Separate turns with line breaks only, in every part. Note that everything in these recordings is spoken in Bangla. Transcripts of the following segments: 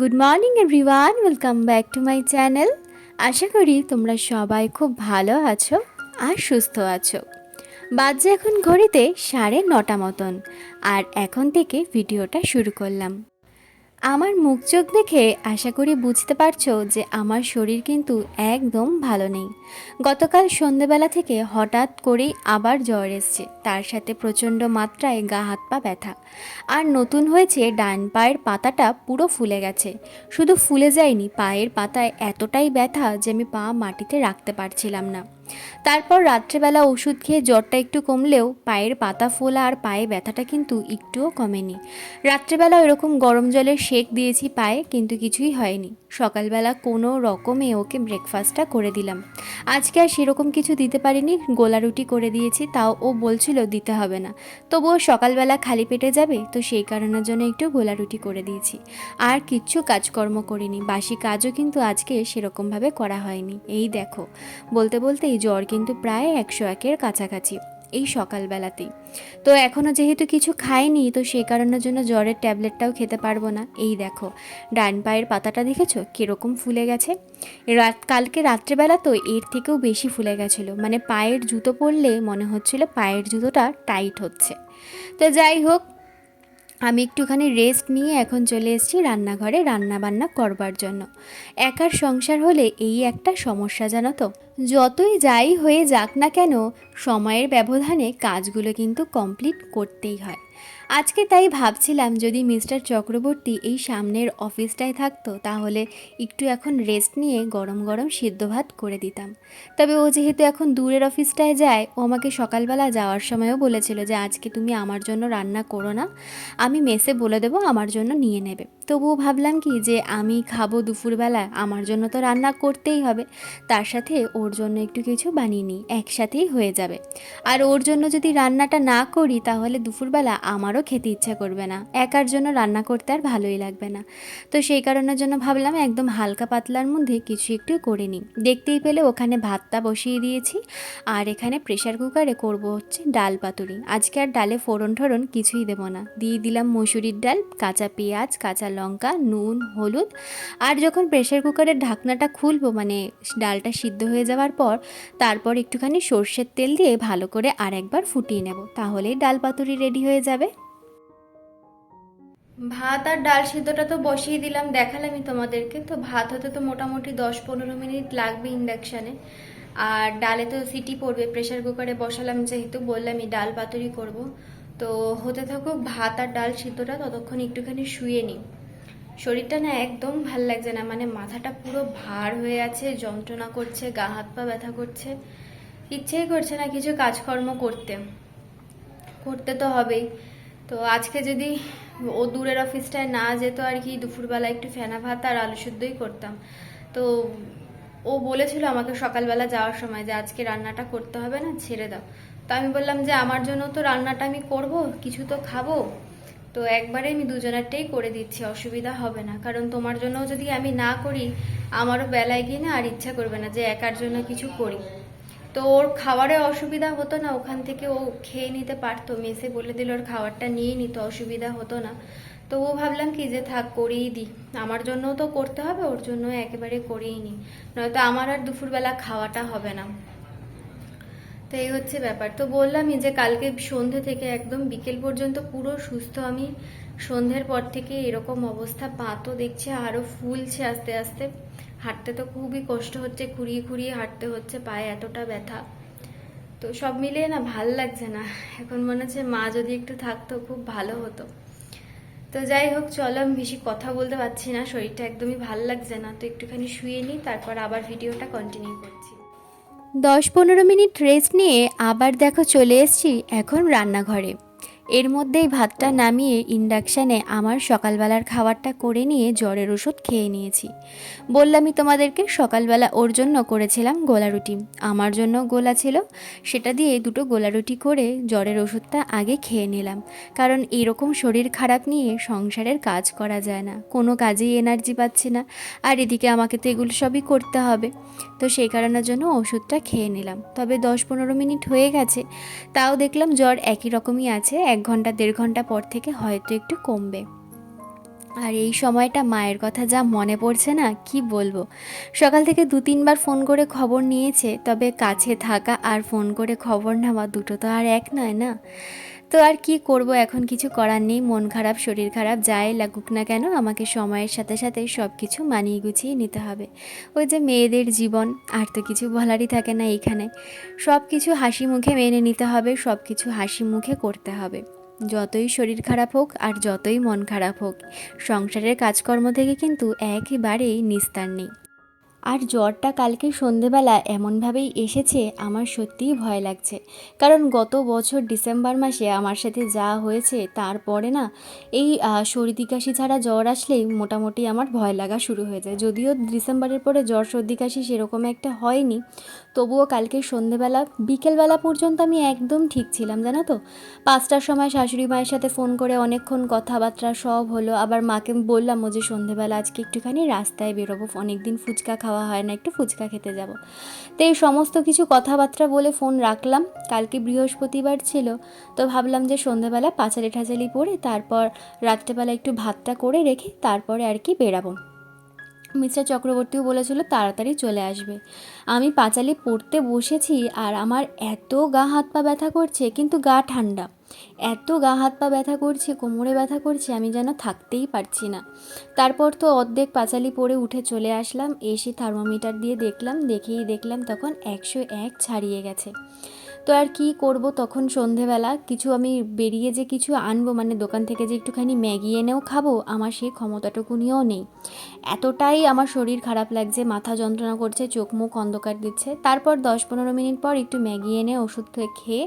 Good morning everyone welcome back to my channel আশা করি তোমরা সবাই খুব ভালো আছো আর সুস্থ আছো। বাজে এখন ঘড়িতে সাড়ে নটা মতন। আর এখন থেকে ভিডিওটা শুরু করলাম। আমার মুখ চোখ দেখে আশা করি বুঝতে পারছ যে আমার শরীর কিন্তু একদম ভালো নেই। গতকাল সন্ধেবেলা থেকে হঠাৎ করেই আবার জ্বর এসছে। তার সাথে প্রচণ্ড মাত্রায় গা, হাত, পা ব্যথা। আর নতুন হয়েছে ডান পায়ের পাতাটা পুরো ফুলে গেছে। শুধু ফুলে যায়নি, পায়ের পাতায় এতটাই ব্যথা যে আমি পা মাটিতে রাখতে পারছিলাম না। তারপর রাত্রেবেলা ওষুধ খেয়ে জ্বরটা একটু কমলেও পায়ের পাতা ফোলা আর পায়ে ব্যথাটা কিন্তু একটুও কমেনি। রাত্রেবেলা এরকম গরম জলের শেক দিয়েছি পায়ে, কিন্তু কিছুই হয়নি। সকালবেলা কোনো রকমে ওকে ব্রেকফাস্টটা করে দিলাম। আজকে আর সেরকম কিছু দিতে পারিনি, গোলা রুটি করে দিয়েছি, তাও ও বলছিল দিতে হবে না। তবুও সকালবেলা খালি পেটে যাবে, তো সেই কারণের জন্য একটু গোলা রুটি করে দিয়েছি। আর কিচ্ছু কাজকর্ম করিনি, বাসি কাজও কিন্তু আজকে সেরকমভাবে করা হয়নি। এই দেখো, বলতে বলতে এই জ্বর কিন্তু প্রায় একশো একের কাছাকাছি। এই সকালবেলাতেই। তো এখনও যেহেতু কিছু খাইনি, তো সেই কারণের জন্য জ্বরের ট্যাবলেটটাও খেতে পারব না। এই দেখো, ডান পায়ের পাতাটা দেখেছ? কীরকম ফুলে গেছে? রাত, কালকে রাত্রেবেলা তো এর থেকেও বেশি ফুলে গেছিল। মানে পায়ের জুতো পরলে মনে হচ্ছিল পায়ের জুতোটা টাইট হচ্ছে। তো যাই হোক আমি একটুখানি রেস্ট নিয়ে এখন চলে এসেছি রান্নাঘরে রান্না বান্না করবার জন্য। একার সংসার হলে এই একটা সমস্যা জানো তো? যতই যাই হয়ে যাক না কেন, সময়ের ব্যবধানে কাজগুলো কিন্তু কমপ্লিট করতেই হয়। আজকে তাই ভাবছিলাম যদি মিস্টার চক্রবর্তী এই সামনের অফিসটায় থাকতো, তাহলে একটু এখন রেস্ট নিয়ে গরম গরম সিদ্ধ ভাত করে দিতাম। তবে ও যেহেতু এখন দূরের অফিসটায় যায়, ও আমাকে সকালবেলা যাওয়ার সময়ও বলেছিল যে আজকে তুমি আমার জন্য রান্না করো না, আমি মেসে বলে দেবো আমার জন্য নিয়ে নেবে। তবুও ভাবলাম কি যে আমি খাব দুপুরবেলা, আমার জন্য তো রান্না করতেই হবে, তার সাথে ওর জন্য একটু কিছু বানিয়ে নিই, একসাথেই হয়ে যাবে। আর ওর জন্য যদি রান্নাটা না করি, তাহলে দুপুরবেলা আমারও খেতে ইচ্ছা করবে না। একার জন্য রান্না করতে আর ভালোই লাগবে না। তো সেই কারণের জন্য ভাবলাম একদম হালকা পাতলার মধ্যে কিছু একটু করে নিই। দেখতেই পেলে ওখানে ভাতটা বসিয়ে দিয়েছি। আর এখানে প্রেশার কুকারে করব হচ্ছে ডাল পাতুরি। আজকে আর ডালে ফোড়ন ঠোড়ন কিছুই দেবো না। দিয়ে দিলাম মসুরির ডাল, কাঁচা পেঁয়াজ, কাঁচা লঙ্কা, নুন, হলুদ। আর যখন প্রেশার কুকারের ঢাকনাটা খুলবো মানে ডালটা সিদ্ধ হয়ে যাওয়ার পর, তারপর একটুখানি সর্ষের তেল দিয়ে ভালো করে আর একবার ফুটিয়ে নেব। তাহলেই ডাল পাতুরি রেডি হয়ে যাবে। ভাত আর ডাল সিদ্ধটা তো বসিয়ে দিলাম, দেখালামই তোমাদেরকে। তো ভাত হতে তো মোটামুটি দশ পনেরো মিনিট লাগবে ইন্ডাকশানে আর ডালে তো সিটি পড়বে প্রেশার কুকারে বসালাম, যেহেতু বললামই ডাল পাতুরি করব। তো হতে থাকুক, ভাত আর ডাল সিদ্ধটা ততক্ষণ একটুখানি শুয়ে নিই। শরীরটা না একদম ভালো লাগছে না মানে মাথাটা পুরো ভার হয়ে আছে, যন্ত্রণা করছে, গা হাত পা ব্যথা করছে। ইচ্ছেই করছে না কিছু কাজকর্ম করতে। করতে তো হবেই। তো আজকে যদি ও দূরের অফিসটায় না যেত আর কি, দুপুরবেলা একটু ফেনা ভাত আর আলু শুদ্ধই করতাম। তো ও বলেছিল আমাকে সকালবেলা যাওয়ার সময় যে আজকে রান্নাটা করতে হবে না, ছেড়ে দাও। তো আমি বললাম যে আমার জন্য তো রান্নাটা আমি করব, কিছু তো খাব। তো একবারে আমি দুজনেরটাই করে দিচ্ছি, অসুবিধা হবে না। কারণ তোমার জন্য যদি আমি না করি, আমারও বেলায় গিয়ে না আর ইচ্ছা করবে না যে একার জন্য কিছু করি। তো ওর খাবারে অসুবিধা হতো না, ওখান থেকে ও খেয়ে নিতে পারতো। মেসে বলে দিল, ওর খাবারটা নিয়ে নিত অসুবিধা হতো না। তো ও ভাবলাম কি যে থাক, করেই দিই। আমার জন্যও তো করতে হবে, ওর জন্য একেবারে করেই নিই। নয়তো আমার আর দুপুরবেলা খাওয়াটা হবে না। তো এই হচ্ছে ব্যাপার। তো বললামই যে কালকে সন্ধে থেকে একদম বিকেল পর্যন্ত পুরো সুস্থ আমি। সন্ধ্যের পর থেকে এরকম অবস্থা পাতো দেখছি আরও ফুলছে আস্তে আস্তে। হাঁটতে তো খুবই কষ্ট হচ্ছে, খুঁড়িয়ে খুঁড়িয়ে হাঁটতে হচ্ছে, পায়ে এতটা ব্যথা। তো সব মিলিয়ে না ভালো লাগছে না। এখন মনে হচ্ছে মা যদি একটু থাকতো খুব ভালো হতো। তো যাই হোক, চলো আমি বেশি কথা বলতে পারছি না, শরীরটা একদমই ভালো লাগছে না। তো একটুখানি শুয়ে নিই, তারপর আবার ভিডিওটা কন্টিনিউ করছি। দশ পনেরো মিনিট রেস্ট নিয়ে আবার দেখো চলে এসেছি এখন রান্নাঘরে। এর মধ্যেই ভাতটা নামিয়ে ইন্ডাকশানে আমার সকালবেলার খাবারটা করে নিয়ে জ্বরের ওষুধ খেয়ে নিয়েছি। বললামই তোমাদেরকে, সকালবেলা ওর জন্য করেছিলাম গোলা রুটি। আমার জন্য গোলা ছিল, সেটা দিয়ে দুটো গোলা রুটি করে জ্বরের ওষুধটা আগে খেয়ে নিলাম। কারণ এরকম শরীর খারাপ নিয়ে সংসারের কাজ করা যায় না। কোনো কাজেই এনার্জি পাচ্ছি না। আর এদিকে আমাকে তো এগুলো সবই করতে হবে। তো সেই কারণের জন্য ওষুধটা খেয়ে নিলাম। তবে দশ পনেরো মিনিট হয়ে গেছে, তাও দেখলাম জ্বর একই রকমই আছে এক ঘণ্টা, দেড় ঘণ্টা পর থেকে হয়তো একটু কমবে। আর এই সময়টা মায়ের কথা যা মনে পড়ছে না, কি বলব? সকাল থেকে দু, তিনবার ফোন করে খবর নিয়েছে, তবে কাছে থাকা আর ফোন করে খবর নেওয়া দুটো তো আর এক নয় না? তো আর কি করব? এখন কিছু করার নেই। মন খারাপ, শরীর খারাপ, যাই লাগুক না কেন, আমাকে সময়ের সাথে সাথে সব কিছু মানিয়ে গুছিয়ে নিতে হবে। ওই যে মেয়েদের জীবন, আর তো কিছু বলারই থাকে না এইখানে। সব কিছু হাসি মুখে মেনে নিতে হবে সব কিছু হাসি মুখে করতে হবে। যতই শরীর খারাপ হোক, আর যতই মন খারাপ হোক, সংসারের কাজকর্ম থেকে কিন্তু একেবারেই নিস্তার নেই। আর জ্বরটা কালকে সন্ধেবেলা এমনভাবেই এসেছে, আমার সত্যিই ভয় লাগছে। কারণ গত বছর ডিসেম্বর মাসে আমার সাথে যা হয়েছে তারপরে না, এই সর্দি কাশি ছাড়া জ্বর আসলেই মোটামুটি আমার ভয় লাগা শুরু হয়ে যায়। যদিও ডিসেম্বরের পরে জ্বর সর্দি কাশি সেরকম একটা হয়নি তবুও কালকে সন্ধেবেলা, বিকেলবেলা পর্যন্ত আমি একদম ঠিক ছিলাম, জানো তো? পাঁচটার সময় শাশুড়ি মায়ের সাথে ফোন করে অনেকক্ষণ কথাবার্তা সব হলো, আবার মাকে বললাম, ও যে সন্ধেবেলা আজকে একটুখানি রাস্তায় বেরোবো, অনেকদিন ফুচকা খাওয়া হয় না, একটু ফুচকা খেতে যাব। তো এই সমস্ত কিছু কথাবার্তা বলে ফোন রাখলাম, কালকে বৃহস্পতিবার ছিল, তো ভাবলাম যে সন্ধেবেলা পাঁচালি ঠাচালি পরে তারপর রাত্রেবেলা একটু ভাতটা করে রেখে তারপরে আর কি বেরাবো। মিস্টার চক্রবর্তীও বলেছিল তাড়াতাড়ি চলে আসবে। আমি পাঁচালি পড়তে বসেছি আর আমার এত গা হাত পা ব্যথা করছে, কিন্তু গা ঠান্ডা। এত গা হাত পা ব্যথা করছে, কোমরে ব্যথা করছে, আমি যেন থাকতেই পারছি না। তারপর তো অর্ধেক পাঁচালি পরে উঠে চলে আসলাম, এসে থার্মোমিটার দিয়ে দেখলাম, দেখেই দেখলাম তখন একশো এক ছাড়িয়ে গেছে। তো আর কি করব তখন সন্ধেবেলা? কিছু আমি বেরিয়ে যে কিছু আনব মানে দোকান থেকে যে একটুখানি ম্যাগি এনেও খাব, আমার সেই ক্ষমতাটুকুনিও নেই। এতটাই আমার শরীর খারাপ লাগছে, মাথা যন্ত্রণা করছে, চোখ মুখ অন্ধকার দিচ্ছে। তারপর দশ পনেরো মিনিট পর একটু ম্যাগি এনে ওষুধ খেয়ে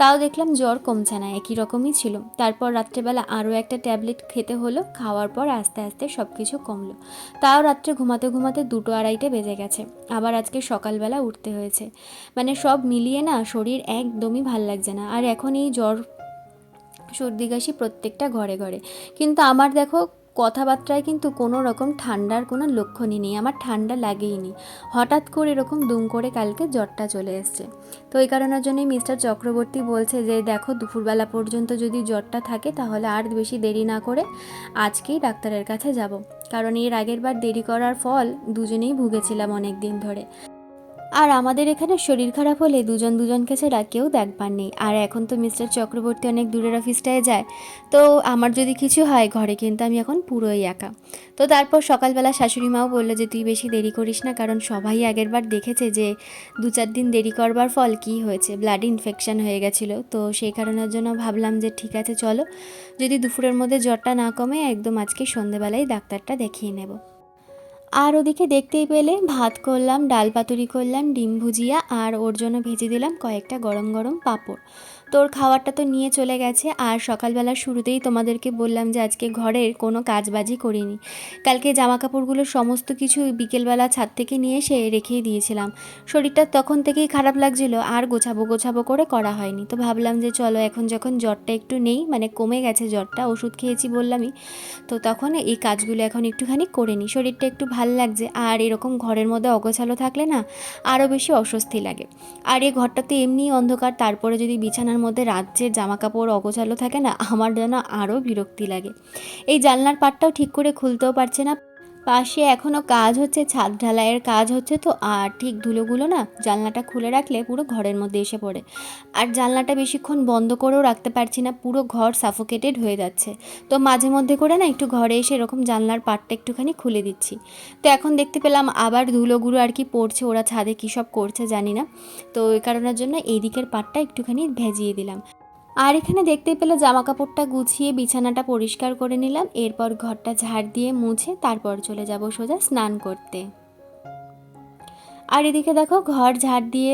তাও দেখলাম জ্বর কমছে না, একই রকমই ছিল। তারপর রাত্রেবেলা আরও একটা ট্যাবলেট খেতে হলো, খাওয়ার পর আস্তে আস্তে সব কিছু কমলো। তাও রাত্রে ঘুমাতে ঘুমাতে দুটো আড়াইটে বেজে গেছে, আবার আজকে সকালবেলা উঠতে হয়েছে। মানে সব মিলিয়ে না শরীর একদমই ভালো লাগছে না। আর এখন এই জ্বর সর্দি কাশি প্রত্যেকটা ঘরে ঘরে। কিন্তু আমার দেখো, কথাবার্তায় কিন্তু কোনো রকম ঠান্ডার কোনো লক্ষণই নেই। আমার ঠান্ডা লাগেইনি হঠাৎ করে এরকম দুম করে কালকে জ্বরটা চলে এসছে। তো এই কারণের জন্যই মিস্টার চক্রবর্তী বলছে যে, দেখো, দুপুরবেলা পর্যন্ত যদি জ্বরটা থাকে, তাহলে আর বেশি দেরি না করে আজকেই ডাক্তারের কাছে যাব। কারণ এর আগের বার দেরি করার ফল দুজনেই ভুগেছিলাম অনেক দিন ধরে। আর আমাদের এখানে শরীর খারাপ হলে দুজন দুজনকে ছাড়া কেউ দেখবার নেই। আর এখন তো মিস্টার চক্রবর্তী অনেক দূরের অফিসটায় যায়। তো আমার যদি কিছু হয়, ঘরে কিন্তু আমি এখন পুরোই একা। তো তারপর সকালবেলা শাশুড়ি মাও বলল যে, তুই বেশি দেরি করিস না, কারণ সবাই আগের বার দেখেছে যে, দু চার দিন দেরি করবার ফল কি হয়েছে। ব্লাড ইনফেকশান হয়ে গেছিল। তো সেই কারণের জন্য ভাবলাম যে, ঠিক আছে, চলো। যদি দুপুরের মধ্যে জ্বরটা না কমে, একদম আজকে সন্ধেবেলায় ডাক্তারটা দেখিয়ে নেব। আর ওদিকে দেখতেই পেলে, ভাত করলাম, ডাল পাতুরি করলাম, ডিম ভুজিয়া আর ওর জন্য ভেজে দিলাম কয়েকটা গরম গরম পাঁপড়। তোর খাবারটা তো নিয়ে চলে গেছে। আর সকালবেলা শুরুতেই তোমাদেরকে বললাম যে আজকে ঘরের কোনো কাজবাজি করিনি। কালকে জামা কাপড়গুলো সমস্ত কিছু বিকেলবেলা ছাদ থেকে নিয়ে এসে রেখেই দিয়েছিলাম। শরীরটা তখন থেকেই খারাপ লাগছিল, আর গোছাবো গোছাবো করে করা হয়নি। তো ভাবলাম যে চলো এখন যখন জ্বরটা একটু নেই মানে কমে গেছে জ্বরটা, ওষুধ খেয়েছি বললামই, তো তখন এই কাজগুলো এখন একটুখানি করে নিই। শরীরটা একটু ভালো লাগছে, আর এরকম ঘরের মধ্যে অগোছালো থাকলে না আরও বেশি অস্বস্তি লাগে। আর এই ঘরটা তো এমনিই অন্ধকার, তারপরে যদি বিছানার মধ্যে রাজ্যের জামা কাপড় অগোছালো থাকে না, আমার যেন আরও বিরক্তি লাগে। এই জানলার পাটটাও ঠিক করে খুলতেও পারছে না। পাশে এখনও কাজ হচ্ছে, ছাদ ঢালাইয়ের কাজ হচ্ছে তো, আর ঠিক ধুলোগুলো না জানলাটা খুলে রাখলে পুরো ঘরের মধ্যে এসে পড়ে। আর জানলাটা বেশিক্ষণ বন্ধ করেও রাখতে পারছি না, পুরো ঘর সাফোকেটেড হয়ে যাচ্ছে। তো মাঝে মধ্যে করে না একটু ঘরে এসে এরকম জানলার পাটটা একটুখানি খুলে দিচ্ছি। তো এখন দেখতে পেলাম আবার ধুলোগুলো আর কি পড়ছে, ওরা ছাদে কী সব করছে জানি না। তো এই কারণের জন্য এই দিকের পাটটা একটুখানি ভেজিয়ে দিলাম। আর এখানে দেখতে পেলে জামা কাপড়টা গুছিয়ে বিছানাটা পরিষ্কার করে নিলাম, এরপর ঘরটা ঝাড় দিয়ে মুছে তারপর চলে যাব সোজা স্নান করতে। আর এদিকে দেখো ঘর ঝাড় দিয়ে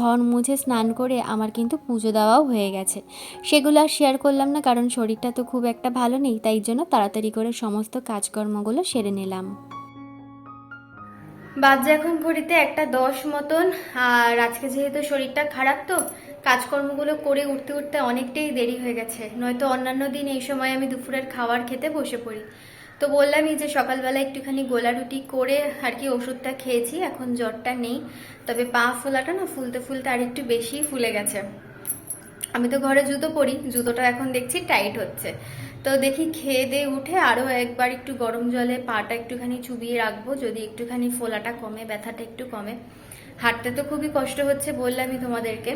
ঘর মুছে স্নান করে আমার কিন্তু পুজো দেওয়াও হয়ে গেছে। সেগুলো আর শেয়ার করলাম না, কারণ শরীরটা তো খুব একটা ভালো নেই, তাই জন্য তাড়াতাড়ি করে সমস্ত কাজকর্মগুলো সেরে নিলাম। বাজে এখন ঘড়িতে একটা দশ মতন। আর আজকে যেহেতু শরীরটা খারাপ তো, কাজকর্মগুলো করে উঠতে উঠতে অনেকটাই দেরি হয়ে গেছে। নয়তো অন্যান্য দিন এই সময় আমি দুপুরের খাবার খেতে বসে পড়ি। তো বললামই যে সকালবেলা একটুখানি গোলা রুটি করে আর কি ওষুধটা খেয়েছি, এখন জ্বরটা নেই। তবে পা ফোলাটা না ফুলতে ফুলতে আর একটু বেশি ফুলে গেছে। আমি তো ঘরে জুতো পরি, জুতোটা এখন দেখছি টাইট হচ্ছে। তো দেখি খেয়ে দিয়ে উঠে আরও একবার একটু গরম জলে পাটা একটুখানি চুবিয়ে রাখব, যদি একটুখানি ফোলাটা কমে, ব্যথাটা একটু কমে। হাঁটতে তো খুবই কষ্ট হচ্ছে বললামই তোমাদেরকে।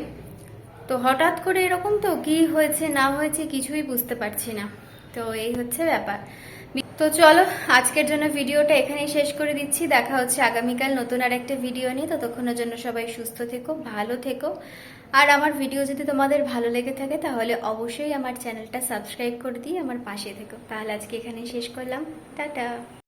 তো হঠাৎ করে এরকম তো, কি হয়েছে, না হয়েছে কিছুই বুঝতে পারছি না। তো এই হচ্ছে ব্যাপার। তো চলো, আজকের জন্য ভিডিওটা এখানেই শেষ করে দিচ্ছি। দেখা হচ্ছে আগামীকাল নতুন আর একটা ভিডিও নিয়ে। ততক্ষণের জন্য সবাই সুস্থ থেকো, ভালো থেকো। আর আমার ভিডিও যদি তোমাদের ভালো লেগে থাকে, তাহলে অবশ্যই আমার চ্যানেলটা সাবস্ক্রাইব করে দিয়ে আমার পাশে থেকো। তাহলে আজকে এখানে শেষ করলাম। টাটা।